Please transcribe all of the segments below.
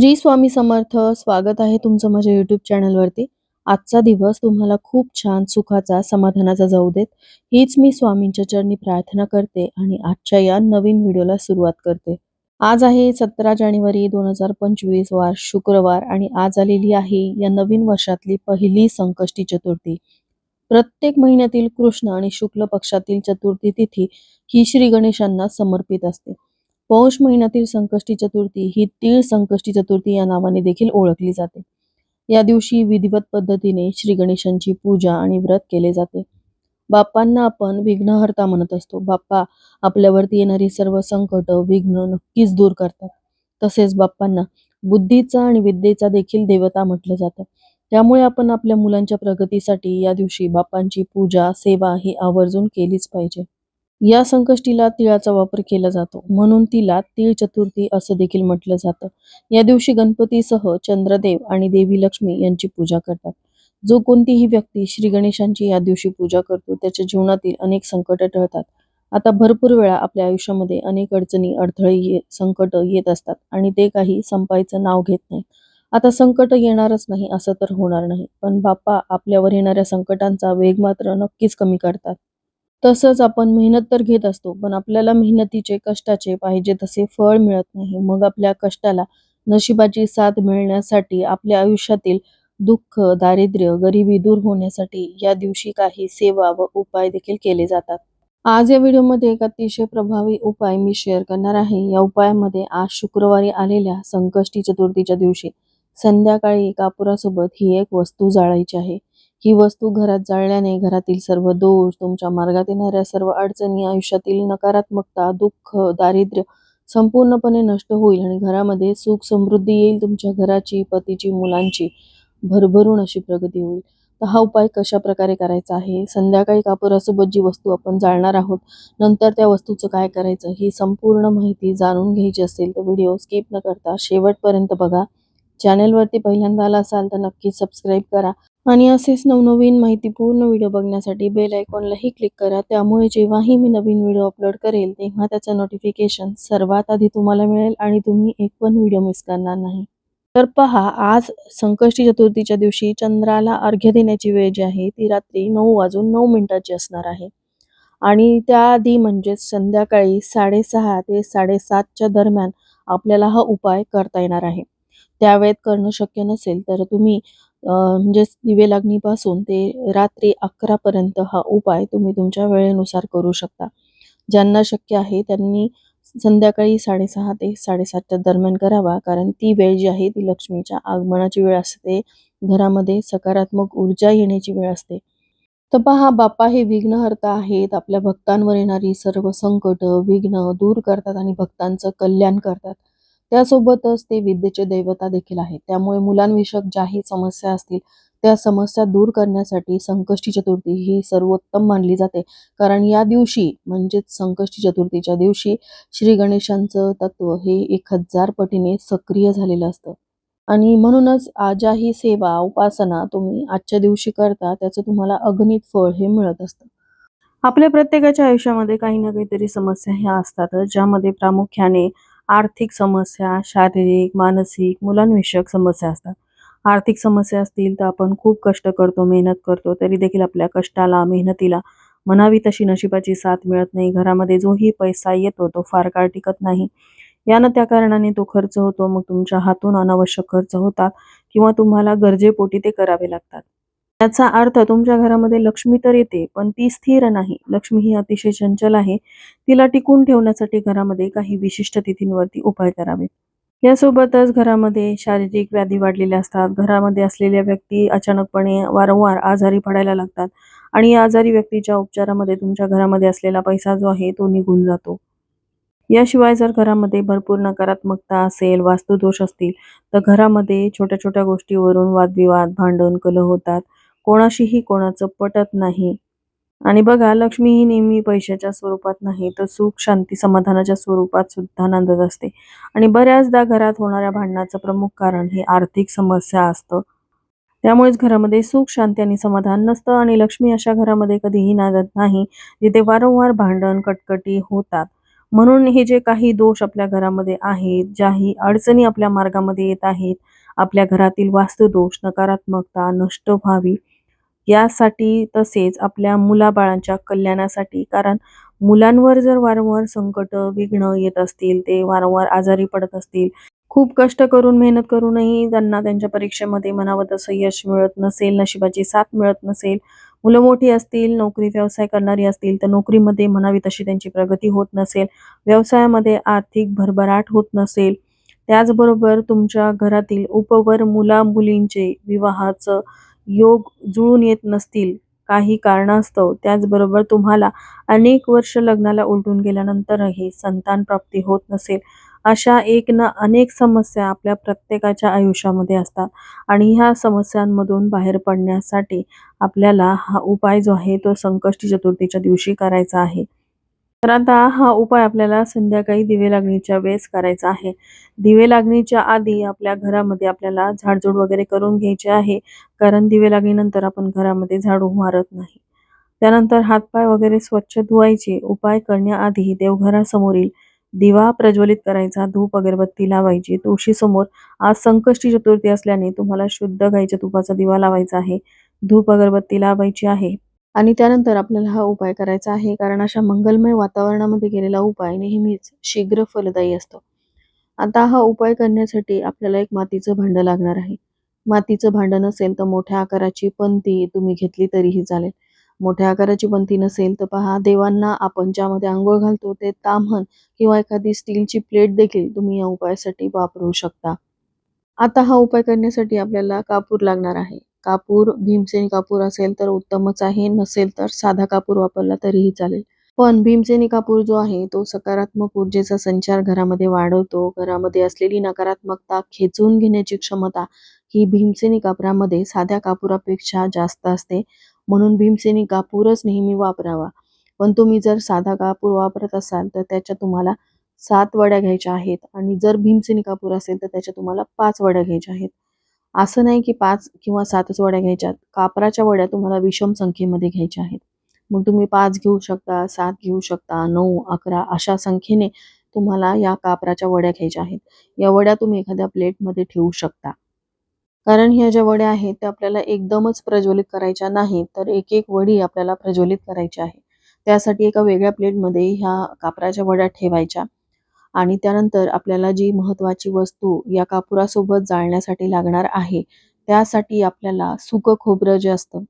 श्री स्वामी समर्थ स्वागत आहे तुमचं माझ्या युट्यूब चॅनलवरती आजचा दिवस तुम्हाला खूप छान सुखाचा समाधानाचा जाऊ देत. हीच मी स्वामींच्या चरणी प्रार्थना करते आणि आजच्या या नवीन व्हिडिओला सुरुवात करते. आज आहे सतरा जानेवारी दोन हजार पंचवीस वार शुक्रवार आणि आज आलेली आहे या नवीन वर्षातली पहिली संकष्टी चतुर्थी. प्रत्येक महिन्यातील कृष्ण आणि शुक्ल पक्षातील चतुर्थी तिथी ही श्री गणेशांना समर्पित असते. पौष महिन्यातील संकष्टी चतुर्थी ही तीळ संकष्टी चतुर्थी या नावाने देखील ओळखली जाते. या दिवशी विधिवत पद्धतीने श्री गणेशांची पूजा आणि व्रत केले जाते. बाप्पांना आपण विघ्नहर्ता म्हणत असतो. बाप्पा आपल्यावरती येणारी सर्व संकट विघ्न नक्कीच दूर करतात. तसेच बाप्पांना बुद्धीचा आणि विद्येचा देखील देवता म्हटलं जातं. त्यामुळे आपण आपल्या मुलांच्या प्रगतीसाठी या दिवशी बाप्पांची पूजा सेवा ही आवर्जून केलीच पाहिजे. या संकष्टीला तिळाचा वापर केला जातो. म्हणून तिला तीळ चतुर्थी असं देखील म्हटलं जातं. या दिवशी गणपतीसह चंद्रदेव आणि देवी लक्ष्मी यांची पूजा करतात. जो कोणतीही व्यक्ती श्री गणेशांची या दिवशी पूजा करतो त्याच्या जीवनातील अनेक संकट टळतात. आता भरपूर वेळा आपल्या आयुष्यामध्ये अनेक अडचणी अडथळे ये संकट येत असतात आणि ते काही संपायचं नाव घेत नाही आता संकट येणारच नाही असं तर होणार नाही. पण बाप्पा आपल्यावर येणाऱ्या संकटांचा वेग मात्र नक्कीच कमी करतात. तसंच आपण मेहनत तर घेत असतो पण आपल्याला मेहनतीचे कष्टाचे पाहिजे तसे फळ मिळत नाही. मग आपल्या कष्टाला नशिबाची साथ मिळण्यासाठी आपल्या आयुष्यातील दुःख दारिद्र्य गरिबी दूर होण्यासाठी या दिवशी काही सेवा व उपाय देखील केले जातात. आज या व्हिडिओमध्ये एक अतिशय प्रभावी उपाय मी शेअर करणार आहे. या उपायामध्ये आज शुक्रवारी आलेल्या संकष्टी चतुर्थीच्या दिवशी संध्याकाळी कापुरासोबत ही एक वस्तू जाळायची आहे. ही वस्तू घरात जाळल्याने घरातील सर्व दोष तुमच्या मार्गात येणाऱ्या सर्व अडचणी आयुष्यातील नकारात्मकता दुःख दारिद्र्य संपूर्णपणे नष्ट होईल आणि घरामध्ये सुख समृद्धी येईल. तुमच्या घराची पतीची मुलांची भरभरून अशी प्रगती होईल. तर हा उपाय कशा प्रकारे करायचा आहे? संध्याकाळी कापुरासोबत जी वस्तू आपण जाळणार आहोत? नंतर त्या वस्तूचं काय करायचं? ही संपूर्ण माहिती जाणून घ्यायची असेल तर व्हिडिओ स्किप न करता शेवटपर्यंत बघा. चॅनेलवरती पहिल्यांदा आला असाल तर नक्की सबस्क्राईब करा. आणि असेच नवनवीन माहितीपूर्ण व्हिडिओ बघण्यासाठी बेल आयकॉनलाही क्लिक करा. त्यामुळे जेव्हाही मी नवीन व्हिडिओ अपलोड करेल तेव्हा त्याचं नोटिफिकेशन सर्वात आधी तुम्हाला मिळेल आणि तुम्ही एक पण व्हिडिओ मिस करणार नाही. तर पहा आज संकष्टी चतुर्थीच्या दिवशी चंद्राला अर्घ्य देण्याची वेळ जी आहे ती रात्री नऊ वाजून नऊ मिनिटाची असणार आहे. आणि त्याआधी म्हणजेच संध्याकाळी साडेसहा ते साडेसातच्या दरम्यान आपल्याला हा उपाय करता येणार आहे. त्यावेळेत करणं शक्य नसेल तर तुम्ही म्हणजेच दिवे लागणीपासून ते रात्री अकरापर्यंत हा उपाय तुम्ही तुमच्या वेळेनुसार करू शकता. ज्यांना शक्य आहे त्यांनी संध्याकाळी साडेसहा ते साडेसातच्या दरम्यान करावा कारण ती वेळ जी आहे ती लक्ष्मीच्या आगमनाची वेळ असते. घरामध्ये सकारात्मक ऊर्जा येण्याची वेळ असते. तर पहा बाप्पा हे विघ्नहर्ता आहेत. आपल्या भक्तांवर येणारी सर्व संकट विघ्न दूर करतात आणि भक्तांचं कल्याण करतात. त्यासोबतच ते विद्येचे दैवता देखील आहेत. त्यामुळे मुलांविषयक ज्याही समस्या असतील त्या समस्या दूर करण्यासाठी संकष्टी चतुर्थी ही सर्वोत्तम मानली जाते. कारण या दिवशी म्हणजेच संकष्टी चतुर्थीच्या दिवशी श्री गणेशांचं तत्व हे एक हजार पटीने सक्रिय झालेलं असतं. आणि म्हणूनच ज्याही सेवा उपासना तुम्ही आजच्या दिवशी करता त्याचं तुम्हाला अगणित फळ हे मिळत असतं. आपल्या प्रत्येकाच्या आयुष्यामध्ये काही ना काहीतरी समस्या ह्या असतातच ज्यामध्ये प्रामुख्याने आर्थिक समस्या शारीरिक मानसिक मुलांविषयक समस्या असतात. आर्थिक समस्या असतील तर आपण खूप कष्ट करतो मेहनत करतो तरी देखील आपल्या कष्टाला मेहनतीला म्हणावी तशी नशिबाची साथ मिळत नाही. घरामध्ये जोही पैसा येतो तो फार काळ टिकत नाही. यानं त्या कारणाने तो खर्च होतो मग तुमच्या हातून अनावश्यक खर्च होतात किंवा तुम्हाला गरजेपोटी ते करावे लागतात. याचा अर्थ तुमच्या घरामध्ये लक्ष्मी तर येते पण ती स्थिर नाही. लक्ष्मी ही अतिशय चंचल आहे. तिला टिकून ठेवण्यासाठी घरामध्ये काही विशिष्ट तिथींवरती उपाय करावेत यासोबतच घरामध्ये शारीरिक व्याधी वाढलेल्या असतात. घरामध्ये असलेल्या व्यक्ती अचानकपणे वारंवार आजारी पडायला लागतात आणि या आजारी व्यक्तीच्या उपचारामध्ये तुमच्या घरामध्ये असलेला पैसा जो आहे तो निघून जातो. याशिवाय जर घरामध्ये भरपूर नकारात्मकता असेल वास्तुदोष असतील तर घरामध्ये छोट्या छोट्या गोष्टीवरून वादविवाद भांडण कलह होतात. कोणाशीही कोणाचं पटत नाही. आणि बघा लक्ष्मी ही नेहमी पैशाच्या स्वरूपात नाही तर सुख शांती समाधानाच्या स्वरूपात सुद्धा नांदत असते. आणि बऱ्याचदा घरात होणाऱ्या भांडणाचं प्रमुख कारण हे आर्थिक समस्या असतं. त्यामुळेच घरामध्ये सुख शांती आणि समाधान नसतं आणि लक्ष्मी अशा घरामध्ये कधीही नांदत नाही जिथे वारंवार भांडण कटकटी होतात. म्हणून हे जे काही दोष आपल्या घरामध्ये आहेत ज्याही अडचणी आपल्या मार्गामध्ये येत आहेत आपल्या घरातील वास्तुदोष नकारात्मकता नष्ट व्हावी यासाठी तसेच आपल्या मुलाबाळांच्या कल्याणासाठी कारण मुलांवर जर वारंवार संकट विघ्न येत असतील ते वारंवार आजारी पडत असतील खूप कष्ट करून मेहनत करूनही त्यांना त्यांच्या परीक्षेमध्ये म्हणावं तसं यश मिळत नसेल नशिबाची साथ मिळत नसेल मुलं मोठी असतील नोकरी व्यवसाय करणारी असतील तर नोकरीमध्ये म्हणावी तशी त्यांची प्रगती होत नसेल व्यवसायामध्ये आर्थिक भरभराट होत नसेल त्याचबरोबर तुमच्या घरातील उपवर मुला मुलींचे विवाहाचं योग जुळून येत नसतील काही कारणास्तव. त्याचबरोबर तुम्हाला अनेक वर्ष लग्नाला उलटून गेल्यानंतरही संतान प्राप्ती होत नसेल अशा एक ना अनेक समस्या आपल्या प्रत्येकाच्या आयुष्यामध्ये असतात आणि ह्या समस्यांमधून बाहेर पडण्यासाठी आपल्याला हा उपाय जो आहे तो संकष्टी चतुर्थीच्या दिवशी करायचा आहे. तर आता हा उपाय आपल्याला संध्याकाळी दिवे लागणीच्या वेळेस करायचा आहे. दिवे लागणीच्या आधी आपल्या घरामध्ये आपल्याला झाडझूड वगैरे करून घ्यायचे आहे कारण दिवे लागणीनंतर आपण घरामध्ये झाडू मारत नाही. त्यानंतर हातपाय वगैरे स्वच्छ धुवायचे. उपाय करण्याआधी देवघरासमोरील दिवा प्रज्वलित करायचा. धूप अगरबत्ती लावायची. तुळशीसमोर आज संकष्टी चतुर्थी असल्याने तुम्हाला शुद्ध गाईच्या तुपाचा दिवा लावायचा आहे. धूप अगरबत्ती लावायची आहे. आणि त्यानंतर आपल्याला हा उपाय करायचा आहे कारण अशा मंगलमय वातावरणामध्ये केलेला उपाय नेहमीच शीघ्र फलदायी असतो. आता हा उपाय करण्यासाठी आपल्याला एक मातीचं भांडं लागणार आहे. मातीचं भांडं नसेल तर मोठ्या आकाराची पंती तुम्ही घेतली तरीही चालेल. मोठ्या आकाराची पंती नसेल तर पहा देवांना आपण ज्यामध्ये आंघोळ घालतो ते ताम्हण किंवा एखादी स्टीलची प्लेट देखील तुम्ही या उपायासाठी वापरू शकता. आता हा उपाय करण्यासाठी आपल्याला कापूर लागणार आहे. कापूर भीमसेनी कापूर असेल तर उत्तमच आहे नसेल तर साधा कापूर वापरला तरीही चालेल. पण भीमसेनी कापूर जो आहे तो सकारात्मक ऊर्जेचा संचार घरामध्ये वाढवतो. घरामध्ये असलेली नकारात्मकता खेचून घेण्याची क्षमता ही भीमसेनी कापरामध्ये साध्या कापुरापेक्षा जास्त असते. म्हणून भीमसेनी कापूरच नेहमी वापरावा. पण तुम्ही जर साधा कापूर वापरत असाल तर त्याच्या तुम्हाला सात वड्या घ्यायच्या आहेत. आणि जर भीमसेनी कापूर असेल तर त्याच्या तुम्हाला पाच वड्या घ्यायच्या आहेत. असं नाही की पाच किंवा सातच वड्या घ्यायच्यात. कापराच्या वड्या तुम्हाला विषम संख्येमध्ये घ्यायच्या आहेत. मग तुम्ही पाच घेऊ शकता सात घेऊ शकता नऊ अकरा अशा संख्येने तुम्हाला या कापराच्या वड्या घ्यायच्या आहेत. या वड्या तुम्ही एखाद्या प्लेटमध्ये ठेवू शकता. कारण ह्या ज्या वड्या आहेत त्या आपल्याला एकदमच प्रज्वलित करायच्या नाही तर एक एक वडी आपल्याला प्रज्वलित करायची आहे. त्यासाठी एका वेगळ्या प्लेटमध्ये ह्या कापराच्या वड्या ठेवायच्या. आणि त्यानंतर आपल्याला जी महत्त्वाची वस्तू या कापुरासोबत जाळण्यासाठी लागणार आहे त्यासाठी आपल्याला सुकं खोबरं जे असतं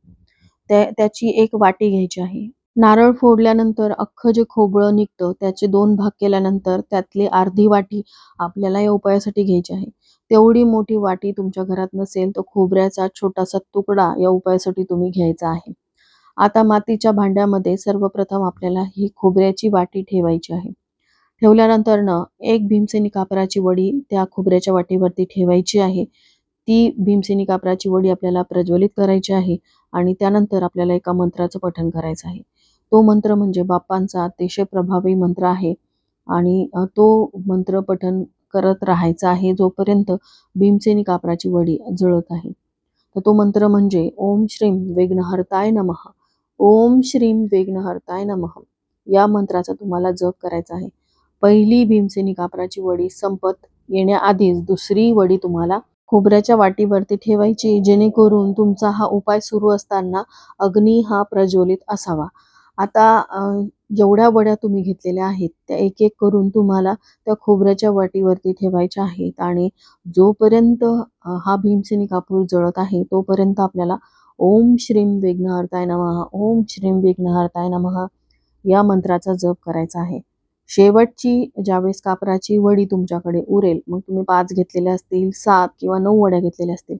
त्या त्याची एक वाटी घ्यायची आहे. नारळ फोडल्यानंतर अख्खं जे खोबरं निघतं त्याचे दोन भाग केल्यानंतर त्यातली अर्धी वाटी आपल्याला या उपायासाठी घ्यायची आहे. तेवढी मोठी वाटी तुमच्या घरात नसेल तर खोबऱ्याचा छोटासा तुकडा या उपायासाठी तुम्ही घ्यायचा आहे. आता मातीच्या भांड्यामध्ये सर्वप्रथम आपल्याला ही खोबऱ्याची वाटी ठेवायची आहे. ठेवल्यानंतर न एक भीमसेनी कापराची वडी त्या खोबऱ्याच्या वाटीवरती ठेवायची आहे. ती भीमसेनी कापराची वडी आपल्याला प्रज्वलित करायची आहे आणि त्यानंतर आपल्याला एका मंत्राचं पठण करायचं आहे. तो मंत्र म्हणजे बाप्पांचा अतिशय प्रभावी मंत्र आहे आणि तो मंत्र पठण करत राहायचा आहे जोपर्यंत भीमसेनी कापराची वडी जळत आहे. तर तो मंत्र म्हणजे ओम श्रीम विघ्नहर्ताय नमः. ओम श्रीम विघ्नहर्ताय नमः. या मंत्राचा तुम्हाला जप करायचा आहे. पहिली भीमसेनी कापराची वडी संपत येण्याआधीच दुसरी वडी तुम्हाला खोबऱ्याच्या वाटीवरती ठेवायची जेणेकरून तुमचा हा उपाय सुरू असताना अग्नी हा प्रज्वलित असावा. आता जेवढ्या वड्या तुम्ही घेतलेल्या आहेत त्या एक एक करून तुम्हाला त्या खोबऱ्याच्या वाटीवरती ठेवायच्या आहेत आणि जोपर्यंत हा भीमसेनी कापूर जळत आहे तोपर्यंत आपल्याला ओम श्रीम विघ्नहर्ताय नमः ओम श्रीम विघ्नहर्ताय नमः या मंत्राचा जप करायचा आहे. शेवटची ज्यावेळेस कापराची वडी तुमच्याकडे उरेल मग तुम्ही पाच घेतलेल्या असतील सात किंवा नऊ वड्या घेतलेल्या असतील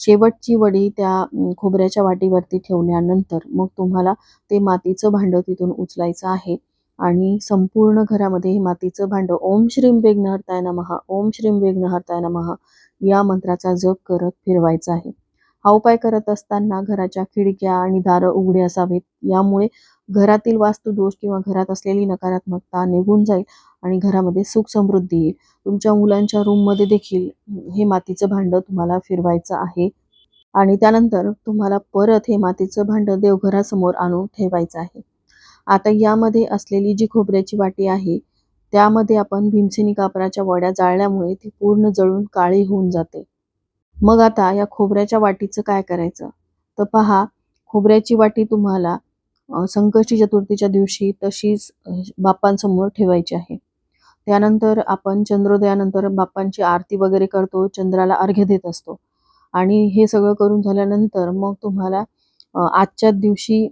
शेवटची वडी त्या खोबऱ्याच्या वाटीवरती ठेवल्यानंतर मग तुम्हाला ते मातीचं भांडं तिथून उचलायचं आहे आणि संपूर्ण घरामध्ये हे मातीचं भांडं ओम श्रीम विघ्नहर्ताय नमहा ओम श्रीम विघ्नहर्ताय नमहा या मंत्राचा जप करत फिरवायचा आहे. हा उपाय करत असताना घराच्या खिडक्या आणि दारं उघडे असावेत यामुळे घरातील वास्तुदोष किंवा घरात असलेली नकारात्मकता निघून जाईल आणि घरामध्ये सुख समृद्धी येईल. तुमच्या मुलांच्या रूममध्ये देखील हे मातीचं भांडं तुम्हाला फिरवायचं आहे. आणि त्यानंतर तुम्हाला परत हे मातीचं भांडं देवघरासमोर आणून ठेवायचं आहे. आता यामध्ये असलेली जी खोबऱ्याची वाटी आहे त्यामध्ये आपण भीमसेनी कापराच्या वड्या जाळल्यामुळे ती पूर्ण जळून काळी होऊन जाते. मग आता या खोबऱ्याच्या वाटीचं काय करायचं? तर पहा खोबऱ्याची वाटी तुम्हाला संकष्टी चतुर्थीच्या दिवशी तशीच बाप्पांसमोर ठेवायची आहे. त्यानंतर आपण चंद्रोदयानंतर बाप्पांची आरती वगैरे करतो चंद्राला अर्घ्य देत असतो. आणि हे सगळं करून झाल्यानंतर मग तुम्हाला आजच्या आजच्याच दिवशी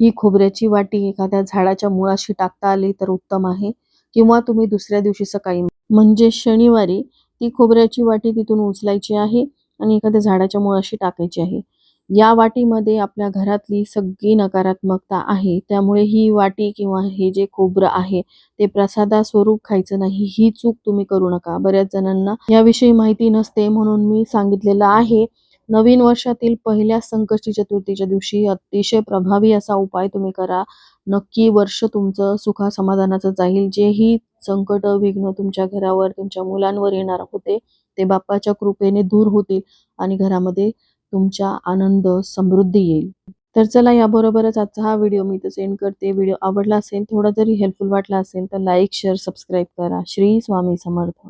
ही खोबऱ्याची वाटी एखाद्या झाडाच्या मुळाशी टाकता आली तर उत्तम आहे. किंवा तुम्ही दुसऱ्या दिवशी सकाळी म्हणजे शनिवारी ती खोबऱ्याची वाटी तिथून उचलायची आहे आणि एखाद्या झाडाच्या मुळाशी टाकायची आहे. या वाटीमध्ये आपल्या घरातली सगळी नकारात्मकता आहे. त्यामुळे ही वाटी किंवा हे जे खोबरं आहे ते प्रसादा स्वरूप खायचं नाही. ही चूक तुम्ही करू नका. बऱ्याच जणांना याविषयी माहिती नसते म्हणून मी सांगितलेलं आहे. नवीन वर्षातील पहिल्या संकष्टी चतुर्थीच्या दिवशी अतिशय प्रभावी असा उपाय तुम्ही करा. नक्की वर्ष तुमचं सुखा समाधानाचं जाईल. जेही संकट विघ्न तुमच्या घरावर तुमच्या मुलांवर येणार होते ते बाप्पाच्या कृपेने दूर होतील आणि घरामध्ये तुमच्या आनंद समृद्धी येईल. तर चला याबरोबरच आजचा हा व्हिडिओ मी इथं सेंड करते. व्हिडिओ आवडला असेल थोडा जरी हेल्पफुल वाटला असेल तर लाईक शेअर सबस्क्राईब करा. श्री स्वामी समर्थ.